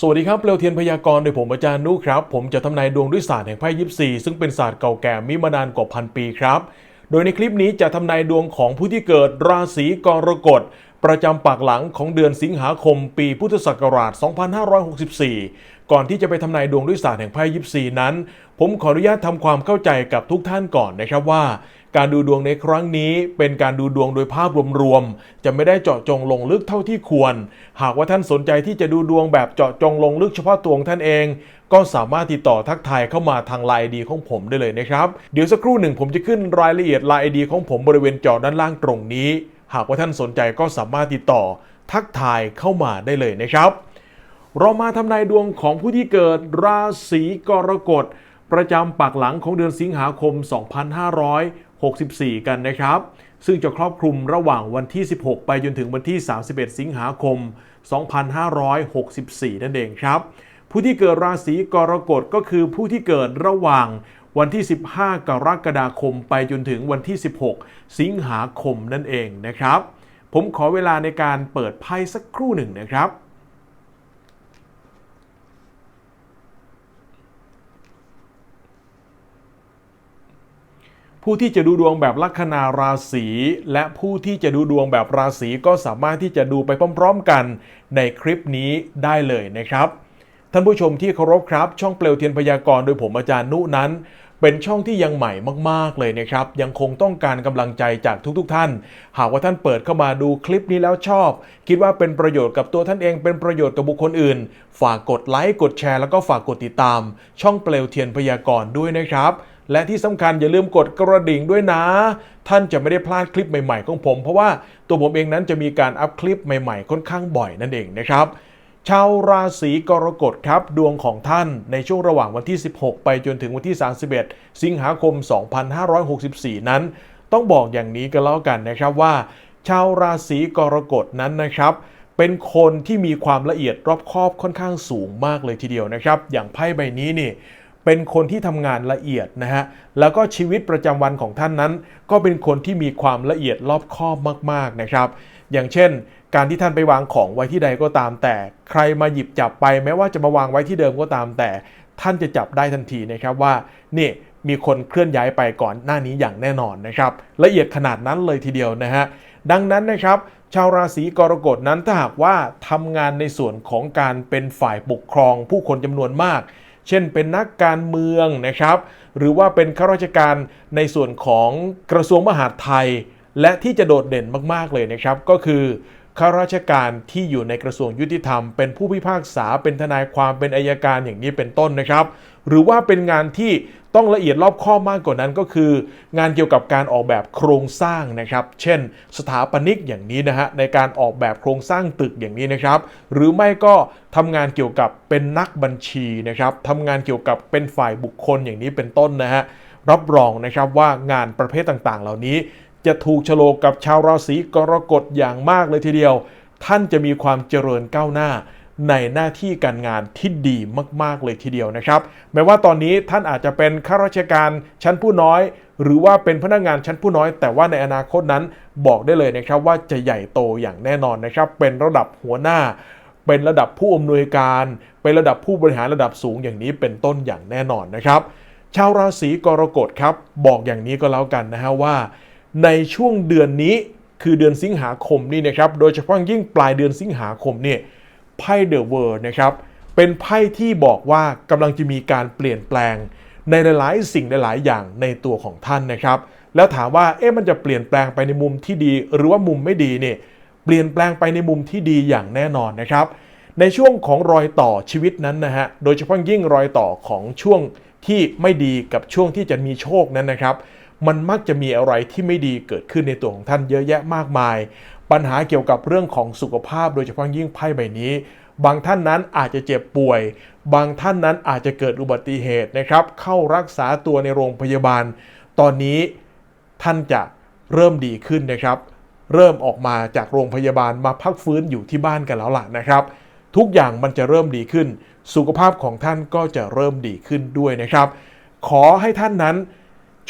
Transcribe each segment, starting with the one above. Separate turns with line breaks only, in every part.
สวัสดีครับเปลวเทียนพยากรณ์โดยผมอาจารย์นุครับ ผมจะทำนายดวงด้วยศาสตร์แห่งไพ่ยิปซีซึ่งเป็นศาสตร์เก่าแก่มีมานานกว่าพันปีครับ โดยในคลิปนี้จะทำนายดวงของผู้ที่เกิดราศีกรกฎ ประจำปากหลังของเดือนสิงหาคม ปีพุทธศักราช 2564 ก่อนที่จะไปทำนายดวงด้วยศาสตร์แห่งไพ่ยิปซีนั้น ผมขออนุญาตทำความเข้าใจกับทุกท่านก่อนนะครับว่า การดูดวงในครั้งนี้เป็นการดูดวงโดยภาพรวมๆ จะไม่ได้เจาะจงลงลึกเท่าที่ควร หากว่าท่านสนใจที่จะดูดวงแบบเจาะจงลงลึกเฉพาะตัวของท่านเอง ก็สามารถติดต่อทักทายเข้ามาทางไลน์ดีของผมได้เลยนะครับ เดี๋ยวสักครู่หนึ่งผมจะขึ้นรายละเอียดไลน์ดีของผมบริเวณจอด้านล่างตรงนี้ หากว่าท่านสนใจก็สามารถติดต่อทักทายเข้ามาได้เลยนะครับ เรามาทำนายดวงของผู้ที่เกิดราศีกรกฎประจำปากหลังของเดือนสิงหาคม 2564กันนะครับ ซึ่งจะครอบคลุมระหว่างวันที่ 16 ไปจนถึงวันที่ 31 สิงหาคม 2564 นั่นเองครับ ผู้ที่เกิดราศีกรกฎก็คือผู้ที่เกิดระหว่างวันที่ 15 กรกฎาคมไปจนถึงวันที่ 16 สิงหาคมนั่นเองนะครับ ผมขอเวลาในการเปิดไพ่สักครู่หนึ่งนะครับ ผู้ที่จะดูดวงแบบลัคนาราศีและผู้ที่จะดูดวงแบบราศีก็สามารถที่จะดูไปพร้อมๆกันในคลิปนี้ได้เลยนะครับ ท่านผู้ชมที่เคารพครับ ช่องเปลวเทียนพยากรณ์โดยผมอาจารย์นุนั้น เป็นช่องที่ยังใหม่มากๆเลยนะครับ ยังคงต้องการกำลังใจจากทุกๆ ท่าน หากว่าท่านเปิดเข้ามาดูคลิปนี้แล้วชอบ คิดว่าเป็นประโยชน์กับตัวท่านเองเป็นประโยชน์กับบุคคลอื่น ฝากกดไลค์กดแชร์แล้วก็ฝากกดติดตาม ช่องเปลวเทียนพยากรณ์ด้วยนะครับ และที่สำคัญอย่าลืมกดกระดิ่งด้วยนะ ท่านจะไม่ได้พลาดคลิปใหม่ๆของผม เพราะว่าตัวผมเองนั้นจะมีการอัพคลิปใหม่ๆ ค่อนข้างบ่อยนั่นเองนะครับชาวราศีกรกฎครับ ดวงของท่านในช่วงระหว่างวันที่ 16 ไปจนถึงวันที่ 31 สิงหาคม 2564 นั้น ต้องบอกอย่างนี้กันแล้วกันนะครับว่า ชาวราศีกรกฎนั้นนะครับ เป็นคนที่มีความละเอียดรอบคอบค่อนข้างสูงมากเลยทีเดียวนะครับ อย่างไพ่ใบนี้นี่ เป็นคนที่ทำงานละเอียดนะฮะ แล้วก็ชีวิตประจำวันของท่านนั้น ก็เป็นคนที่มีความละเอียดรอบคอบมาก ๆนะครับ อย่างเช่น การที่ท่านไปวางของไว้ที่ใดก็ตามแต่ ใครมาหยิบจับไปแม้ว่าจะมาวางไว้ที่เดิมก็ตามแต่ ท่านจะจับได้ทันทีนะครับว่า นี่มีคนเคลื่อนย้ายไปก่อนหน้านี้อย่างแน่นอนนะครับ ละเอียดขนาดนั้นเลยทีเดียวนะฮะ ดังนั้นนะครับ ชาวราศีกรกฎนั้นถ้าหากว่าทำงานในส่วนของการเป็นฝ่ายปกครอง ผู้คนจำนวนมาก เช่นเป็นนักการเมืองนะครับ หรือว่าเป็นข้าราชการในส่วนของกระทรวงมหาดไทย และที่จะโดดเด่นมากๆเลยนะครับ ก็คือข้าราชการที่อยู่ในกระทรวงยุติธรรม เป็นผู้พิพากษาเป็นทนายความเป็นอายการอย่างนี้เป็นต้นนะครับ หรือว่าเป็นงานที่ต้องละเอียดรอบคอบมากกว่านั้นก็คือ งานเกี่ยวกับการออกแบบโครงสร้างนะครับ เช่น สถาปนิกอย่างนี้นะฮะในการออกแบบโครงสร้างตึกอย่างนี้นะครับ หรือไม่ก็ทำงานเกี่ยวกับเป็นนักบัญชีนะครับทำงานเกี่ยวกับเป็นฝ่ายบุคคลอย่างนี้เป็นต้นนะฮะรับรองนะครับว่างานประเภทต่างๆ เหล่านี้ จะถูกโฉลกกับชาวราศีกรกฎอย่างมากเลยทีเดียว ท่านจะมีความเจริญก้าวหน้า ในหน้าที่การงานที่ดีมากๆเลยทีเดียวนะครับ แม้ว่าตอนนี้ท่านอาจจะเป็นข้าราชการชั้นผู้น้อย หรือว่าเป็นพนักงานชั้นผู้น้อย แต่ว่าในอนาคตนั้นบอกได้เลยนะครับว่าจะใหญ่โตอย่างแน่นอนนะครับ เป็นระดับหัวหน้า เป็นระดับผู้อำนวยการ เป็นระดับผู้บริหารระดับสูงอย่างนี้เป็นต้นอย่างแน่นอนนะครับ ชาวราศีกรกฎครับ บอกอย่างนี้ก็แล้วกันนะฮะว่า ในช่วงเดือนนี้คือเดือนสิงหาคมนี่นะครับ โดยเฉพาะยิ่งปลายเดือนสิงหาคมเนี่ย ไพ่เดอะเวิร์นะครับเป็นไพ่ที่บอกว่ากำลังจะมีการเปลี่ยนแปลง ในหลายๆ สิ่งหลายๆ อย่างในตัวของท่านนะครับ แล้วถามว่าเอ๊ะมันจะเปลี่ยนแปลงไปในมุมที่ดี หรือว่ามุมไม่ดีเนี่ยเปลี่ยนแปลงไปในมุมที่ดีอย่างแน่นอนนะครับ ในช่วงของรอยต่อชีวิตนั้นนะฮะโดยเฉพาะยิ่งรอยต่อของช่วงที่ไม่ดีกับช่วงที่จะมีโชคนั้นนะครับ มันมักจะมีอะไรที่ไม่ดีเกิดขึ้นในตัวของท่านเยอะแยะมากมาย ปัญหาเกี่ยวกับเรื่องของสุขภาพโดยเฉพาะยิ่งไพ่ใบนี้ บางท่านนั้นอาจจะเจ็บป่วย บางท่านนั้นอาจจะเกิดอุบัติเหตุนะครับ เข้ารักษาตัวในโรงพยาบาล ตอนนี้ท่านจะเริ่มดีขึ้นนะครับ เริ่มออกมาจากโรงพยาบาลมาพักฟื้นอยู่ที่บ้านกันแล้วล่ะนะครับ ทุกอย่างมันจะเริ่มดีขึ้น สุขภาพของท่านก็จะเริ่มดีขึ้นด้วยนะครับ ขอให้ท่านนั้น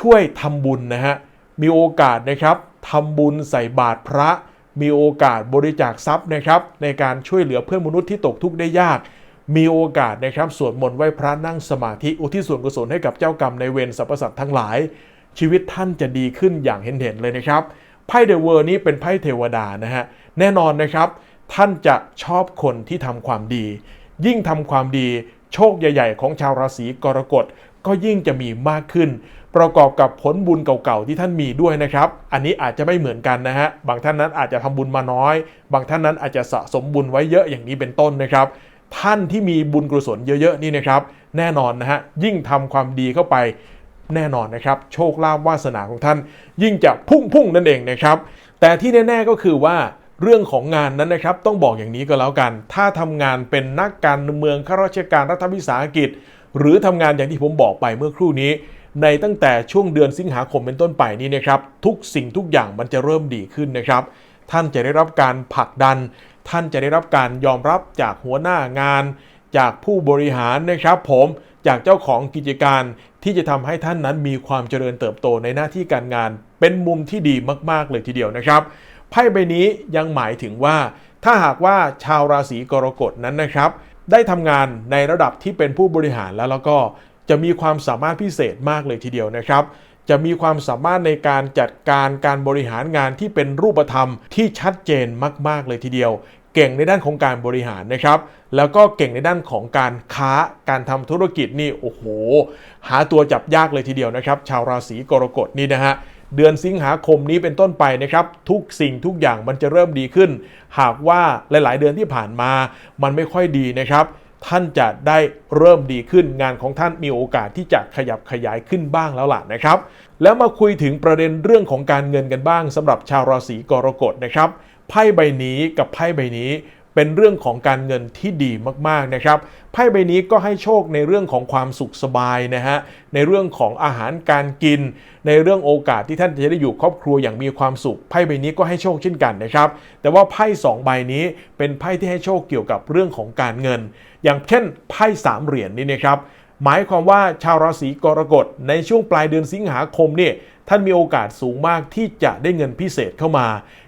ช่วยทำบุญนะฮะมีโอกาสนะครับทำบุญใส่บาตรพระ มีโอกาสบริจาคทรัพย์นะครับ ในการช่วยเหลือเพื่อนมนุษย์ที่ตกทุกข์ได้ยาก มีโอกาสนะครับสวดมนต์ไหว้พระนั่งสมาธิอุทิศส่วนกุศลให้กับเจ้ากรรมในเวรสรรพสัตว์ทั้งหลาย ชีวิตท่านจะดีขึ้นอย่างเห็นเห็นๆเลยนะครับไพ่เดอะเวอร์นี้เป็นไพ่เทวดานะฮะแน่นอนนะครับ ท่านจะชอบคนที่ทำความดี ยิ่งทำความดี โชคใหญ่ ๆ ของชาวราศีกรกฎก็ยิ่งจะมีมากขึ้น ประกอบกับผลบุญเก่าๆที่ท่านมีด้วยนะครับ อันนี้อาจจะไม่เหมือนกันนะฮะ บางท่านนั้นอาจจะทำบุญมาน้อย บางท่านนั้นอาจจะสะสมบุญไว้เยอะอย่างนี้เป็นต้นนะครับ ท่านที่มีบุญกุศลเยอะๆนี่นะครับ แน่นอนนะฮะ ยิ่งทำความดีเข้าไปแน่นอนนะครับ โชคลาภวาสนาของท่าน ยิ่งจะพุ่งๆนั่นเองนะครับ แต่ที่แน่ ๆก็คือว่าเรื่องของงานนั้นนะครับต้องบอกอย่างนี้ก็แล้วกัน ถ้าทำงานเป็นนักการเมืองข้าราชการรัฐวิสาหกิจ หรือทำงานอย่างที่ผมบอกไปเมื่อครู่นี้ ในตั้งแต่ช่วงเดือนสิงหาคมเป็นต้นไปนี้นะครับ ทุกสิ่งทุกอย่างมันจะเริ่มดีขึ้นนะครับ ท่านจะได้รับการผลักดัน ท่านจะได้รับการยอมรับจากหัวหน้างาน จากผู้บริหารนะครับ ผมจากเจ้าของกิจการที่จะทำให้ท่านนั้นมีความเจริญเติบโตในหน้าที่การงาน เป็นมุมที่ดีมากๆเลยทีเดียวนะครับไพ่ใบนี้ยังหมายถึงว่า ถ้าหากว่าชาวราศีกรกฎนั้นนะครับ ได้ทำงานในระดับที่เป็นผู้บริหารแล้วแล้วก็ จะมีความสามารถพิเศษมากเลยทีเดียวนะครับ จะมีความสามารถในการจัดการการบริหารงานที่เป็นรูปธรรมที่ชัดเจนมาก ๆ เลยทีเดียว เก่งในด้านของการบริหารนะครับ แล้วก็เก่งในด้านของการค้าการทำธุรกิจนี่โอ้โห หาตัวจับยากเลยทีเดียวนะครับ ชาวราศีกรกฎนี่นะฮะเดือนสิงหาคมนี้เป็นต้นไปนะครับ ทุกสิ่งทุกอย่างมันจะเริ่มดีขึ้น หากว่าหลาย ๆ เดือนที่ผ่านมามันไม่ค่อยดีนะครับ ท่านจะได้เริ่มดีขึ้นงานของท่านมีโอกาสที่จะขยับขยายขึ้นบ้างแล้วล่ะนะครับ แล้วมาคุยถึงประเด็นเรื่องของการเงินกันบ้างสำหรับชาวราศีกรกฎนะครับไพ่ใบนี้กับไพ่ใบนี้ เป็นเรื่องของการเงินที่ดีมากๆนะครับไพ่ใบนี้ก็ให้โชคในเรื่องของความสุขสบายนะฮะในเรื่องของอาหารการกิน ในเรื่องโอกาสที่ท่านจะได้อยู่ครอบครัวอย่างมีความสุขไพ่ใบนี้ก็ให้โชคเช่นกันนะครับ แต่ว่าไพ่สองใบนี้เป็นไพ่ที่ให้โชคเกี่ยวกับเรื่องของการเงิน อย่างเช่นไพ่สามเหรียญนี่นะครับ หมายความว่าชาวราศีกรกฎในช่วงปลายเดือนสิงหาคมเนี่ยท่านมีโอกาสสูงมากที่จะได้เงินพิเศษเข้ามา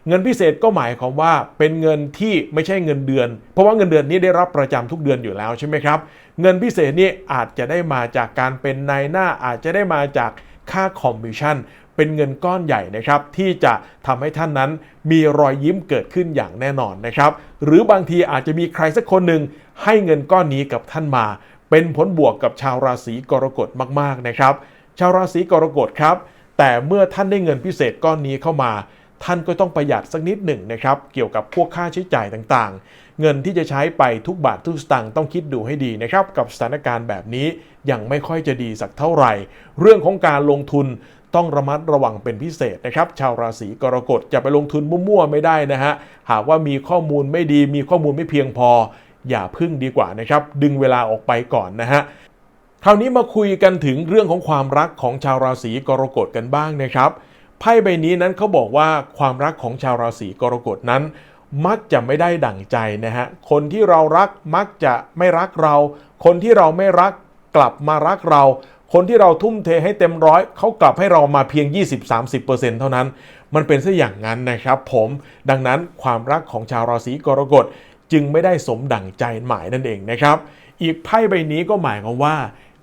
เงินพิเศษก็หมายความว่าเป็นเงินที่ไม่ใช่เงินเดือน เพราะว่าเงินเดือนนี้ได้รับประจำทุกเดือนอยู่แล้วใช่ไหมครับ เงินพิเศษนี่อาจจะได้มาจากการเป็นนายหน้าอาจจะได้มาจากค่าคอมมิชชั่นเป็นเงินก้อนใหญ่นะครับ ที่จะทำให้ท่านนั้นมีรอยยิ้มเกิดขึ้นอย่างแน่นอนนะครับ หรือบางทีอาจจะมีใครสักคนหนึ่งให้เงินก้อนนี้กับท่านมา เป็นผลบวกกับชาวราศีกรกฎมากๆนะครับ ชาวราศีกรกฎครับ แต่เมื่อท่านได้เงินพิเศษก้อนนี้เข้ามา ท่านก็ต้องประหยัดสักนิดหนึ่งนะครับ เกี่ยวกับพวกค่าใช้จ่ายต่างๆ เงินที่จะใช้ไปทุกบาททุกสตางค์ต้องคิดดูให้ดีนะครับ กับสถานการณ์แบบนี้ยังไม่ค่อยจะดีสักเท่าไหร่ เรื่องของการลงทุนต้องระมัดระวังเป็นพิเศษนะครับ ชาวราศีกรกฎจะไปลงทุนมั่วๆไม่ได้นะฮะหากว่ามีข้อมูลไม่ดีมีข้อมูลไม่เพียงพอ อย่าพึ่งดีกว่านะครับ ดึงเวลาออกไปก่อนนะฮะคราวนี้มาคุยกันถึงเรื่องของความรักของชาวราศีกรกฎกันบ้างนะครับไพ่ใบนี้นั้นเขาบอกว่าความรักของชาวราศีกรกฎนั้น มักจะไม่ได้ดั่งใจนะฮะคนที่เรารักมักจะไม่รักเรา คนที่เราไม่รักกลับมารักเรา คนที่เราทุ่มเทให้เต็มร้อยเขากลับให้เรามาเพียง 20-30%เท่านั้น มันเป็นซะอย่างนั้นนะครับผมดังนั้นความรักของชาวราศีกรกฎ จึงไม่ได้สมดั่งใจหมายนั่นเองนะครับ อีกไพ่ใบนี้ก็หมายความว่า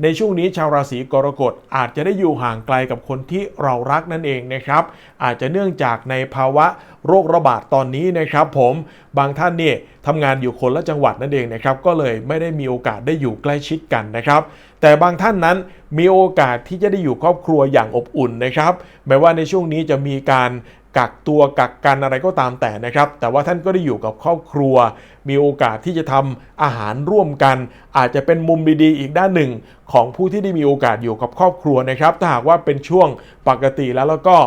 ในช่วงนี้ชาวราศีกรกฎอาจจะได้อยู่ห่างไกลกับคนที่เรารักนั่นเองนะครับ อาจจะเนื่องจากในภาวะ โรคระบาดตอนนี้นะครับผมบางท่านเนี่ยทำงานอยู่คนละจังหวัดนั่นเองนะครับก็เลยไม่ได้มีโอกาสได้อยู่ใกล้ชิดกันนะครับแต่บางท่านนั้นมีโอกาสที่จะได้อยู่ครอบครัวอย่างอบอุ่นนะครับแม้ว่าในช่วงนี้จะมีการกักตัวกักกันอะไรก็ตามแต่นะครับ แต่ว่าท่านก็ได้อยู่กับครอบครัว มีโอกาสที่จะทำอาหารร่วมกัน อาจจะเป็นมุมดีๆอีกด้านหนึ่ง ของผู้ที่ได้มีโอกาสอยู่กับครอบครัวนะครับ ถ้าหากว่าเป็นช่วงปกติแล้วแล้วก็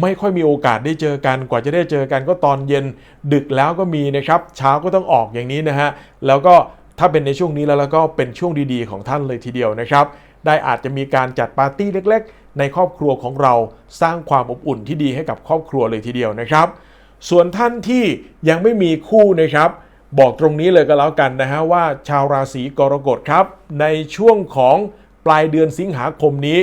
ไม่ค่อยมีโอกาสได้เจอกันกว่าจะได้เจอกันก็ตอนเย็นดึกแล้วก็มีนะครับเช้าก็ต้องออกอย่างนี้นะฮะแล้วก็ถ้าเป็นในช่วงนี้แล้วแล้วก็เป็นช่วงดีๆของท่านเลยทีเดียวนะครับ ได้อาจจะมีการจัดปาร์ตี้เล็ก ๆ ในครอบครัวของเราสร้างความอบอุ่นที่ดีให้กับครอบครัวเลยทีเดียวนะครับ ส่วนท่านที่ยังไม่มีคู่นะครับบอกตรงนี้เลยก็แล้วกันนะฮะว่าชาวราศีกรกฎครับ ในช่วงของปลายเดือนสิงหาคมนี้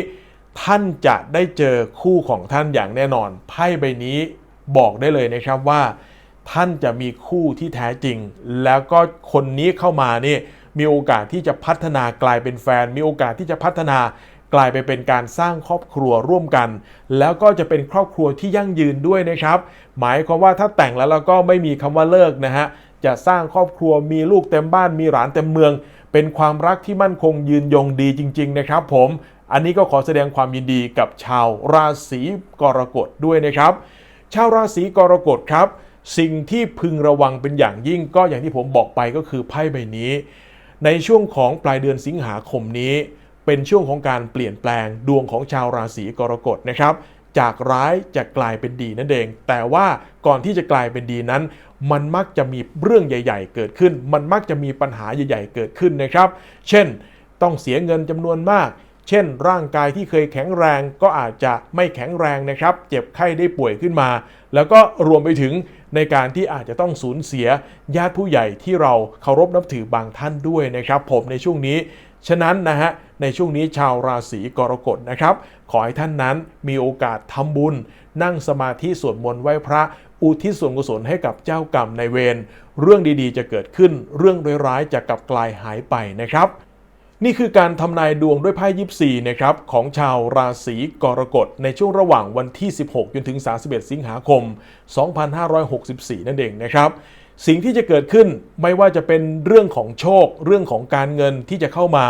ท่านจะได้เจอคู่ของท่านอย่างแน่นอน ไพ่ใบนี้บอกได้เลยนะครับว่า ท่านจะมีคู่ที่แท้จริง แล้วก็คนนี้เข้ามานี่มีโอกาสที่จะพัฒนากลายเป็นแฟน มีโอกาสที่จะพัฒนากลายไปเป็นการสร้างครอบครัวร่วมกัน แล้วก็จะเป็นครอบครัวที่ยั่งยืนด้วยนะครับ หมายความว่าถ้าแต่งแล้วเราก็ไม่มีคำว่าเลิกนะฮะจะสร้างครอบครัวมีลูกเต็มบ้านมีหลานเต็มเมือง เป็นความรักที่มั่นคงยืนยงดีจริง ๆ นะครับ ผม อันนี้ก็ขอแสดงความยินดีกับชาวราศีกรกฎด้วยนะครับ ชาวราศีกรกฎครับ สิ่งที่พึงระวังเป็นอย่างยิ่งก็อย่างที่ผมบอกไปก็คือไพ่ใบนี้ ในช่วงของปลายเดือนสิงหาคมนี้ เป็นช่วงของการเปลี่ยนแปลงดวงของชาวราศีกรกฎนะครับ จากร้ายจะกลายเป็นดีนั่นเอง แต่ว่าก่อนที่จะกลายเป็นดีนั้น มันมักจะมีเรื่องใหญ่ ๆ เกิดขึ้น มันมักจะมีปัญหาใหญ่ ๆ เกิดขึ้นนะครับ เช่น ต้องเสียเงินจำนวนมาก เช่น ร่างกายที่เคยแข็งแรงก็อาจจะไม่แข็งแรงนะครับ เจ็บไข้ได้ป่วยขึ้นมา แล้วก็รวมไปถึงในการที่อาจจะต้องสูญเสียญาติผู้ใหญ่ที่เราเคารพนับถือบางท่านด้วยนะครับ ผมในช่วงนี้ ฉะนั้นนะฮะในช่วงนี้ชาวราศีกรกฎนะครับ ขอให้ท่านนั้นมีโอกาสทำบุญ นั่งสมาธิสวดมนต์ไหว้พระอุทิศส่วนกุศลให้กับเจ้ากรรมในเวร เรื่องดีๆ จะเกิดขึ้น เรื่องร้ายๆ จะกลับกลายหายไปนะครับ นี่คือการทำนายดวงด้วยไพ่ยิปซีนะครับของชาวราศีกรกฎในช่วงระหว่างวันที่ 16 จนถึง 31 สิงหาคม 2564 นั่นเองนะครับสิ่งที่จะเกิดขึ้นไม่ว่าจะเป็นเรื่องของโชค เรื่องของการเงินที่จะเข้ามา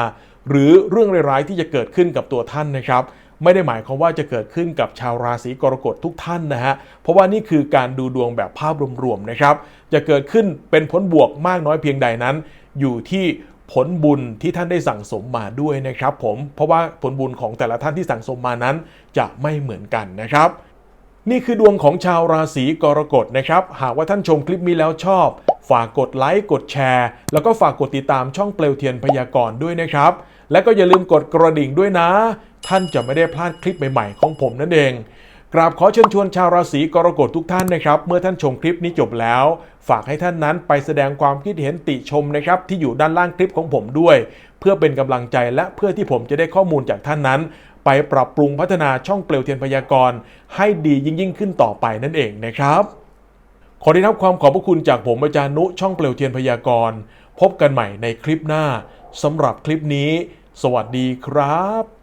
หรือเรื่องร้ายๆที่จะเกิดขึ้นกับตัวท่านนะครับ ไม่ได้หมายความว่าจะเกิดขึ้นกับชาวราศีกรกฎทุกท่านนะฮะเพราะว่านี่คือการดูดวงแบบภาพรวมๆนะครับ จะเกิดขึ้นเป็นผลบวกมากน้อยเพียงใดนั้น อยู่ที่ ผลบุญที่ท่านได้สั่งสมมาด้วยนะครับ ผมเพราะว่าผลบุญของแต่ละท่านที่สั่งสมมานั้นจะไม่เหมือนกันนะครับ นี่คือดวงของชาวราศีกรกฎนะครับ หากว่าท่านชมคลิปนี้แล้วชอบ ฝากกดไลค์กดแชร์ แล้วก็ฝากกดติดตามช่องเปลวเทียนพยากรณ์ด้วยนะครับ และก็อย่าลืมกดกระดิ่งด้วยนะ ท่านจะไม่ได้พลาดคลิปใหม่ๆของผมนั่นเอง กราบขอเชิญชวนชาวราศีกรกฎทุกท่านนะครับ เมื่อท่านชมคลิปนี้จบแล้ว ฝากให้ท่านนั้นไปแสดงความคิดเห็นติชมนะครับ ที่อยู่ด้านล่างคลิปของผมด้วย เพื่อเป็นกำลังใจและเพื่อที่ผมจะได้ข้อมูลจากท่านนั้น ไปปรับปรุงพัฒนาช่องเปลวเทียนพยากรณ์ให้ดียิ่งยิ่งขึ้นต่อไปนั่นเองนะครับ ขอได้รับความขอบพระคุณจากผมอาจารย์นุช่องเปลวเทียนพยากรณ์พบกันใหม่ในคลิปหน้าสำหรับคลิปนี้ สวัสดีครับ